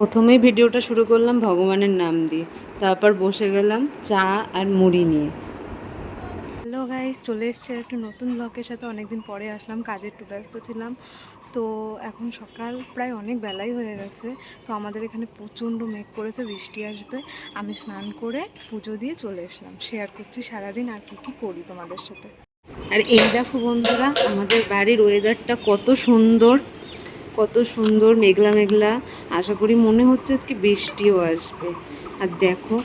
প্রথমেই ভিডিওটা শুরু করলাম ভগবানের নাম দিয়ে। তারপর বসে গেলাম চা আর মুড়ি নিয়ে। হ্যালো গাইস, চলে এসছে একটা নতুন ব্লগের সাথে। অনেকদিন পরে আসলাম, কাজের টু ব্যস্ত ছিলাম। তো এখন সকাল প্রায় অনেক বেলাই হয়ে গেছে। তো আমাদের এখানে প্রচণ্ড মেঘ করেছে, বৃষ্টি আসবে। আমি স্নান করে পুজো দিয়ে চলে এসলাম। শেয়ার করছি সারাদিন আর কী কী করি তোমাদের সাথে। আর এই দেখো বন্ধুরা, আমাদের বাড়ির ওয়েদারটা কত সুন্দর কত সুন্দর, মেঘলা মেঘলা। আশা করি মনে হচ্ছে আজকে বৃষ্টিও আসবে। আর দেখো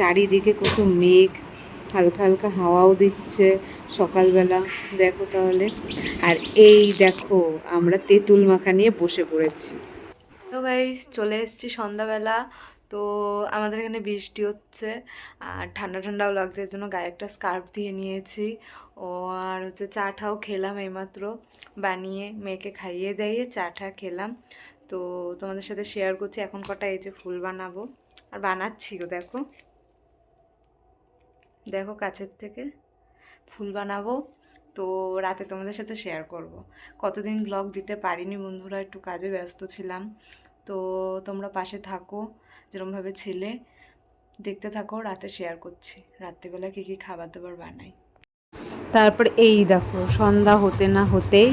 চারিদিকে কত মেঘ, হালকা হালকা হাওয়াও দিচ্ছে সকালবেলা। দেখো তাহলে। আর এই দেখো, আমরা তেঁতুল মাখা নিয়ে বসে পড়েছি। তো গাইস চলে এসেছি সন্ধ্যাবেলা। তো আমাদের এখানে বৃষ্টি হচ্ছে, আর ঠান্ডা ঠান্ডাও লাগছে, এর জন্য গায়ে একটা স্কার্ফ দিয়ে নিয়েছি। ও, আর হচ্ছে চা ঠাও খেলাম এইমাত্র, বানিয়ে মেয়েকে খাইয়ে দাইয়ে চা ঠা খেলাম। তো তোমাদের সাথে শেয়ার করছি, এখন কটা এই যে ফুল বানাবো। আর বানাচ্ছি বানাচ্ছিও দেখো। দেখো কাছের থেকে ফুল বানাবো, তো রাতে তোমাদের সাথে শেয়ার করব। কতদিন ব্লগ দিতে পারিনি বন্ধুরা, একটু কাজে ব্যস্ত ছিলাম। তো তোমরা পাশে থাকো যেরমভাবে ছেলে, দেখতে থাকো, রাতে শেয়ার করছি। রাত্রিবেলা কী কী খাবার দাবার বানাই। তারপর এই দেখো, সন্ধ্যা হতে না হতেই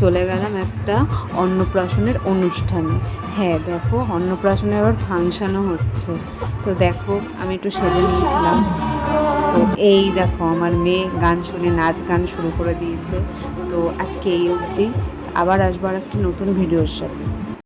চলে গেলাম একটা অন্নপ্রাশনের অনুষ্ঠানে। হ্যাঁ দেখো, অন্নপ্রাশনে আবার ফাংশনও হচ্ছে। তো দেখো, আমি একটু সেজে নিয়েছিলাম। তো এই দেখো, আমার মেয়ে গান শুনে নাচ গান শুরু করে দিয়েছে। তো আজকে এই অবধি আবার আসব আর একটি নতুন ভিডিওর সাথে।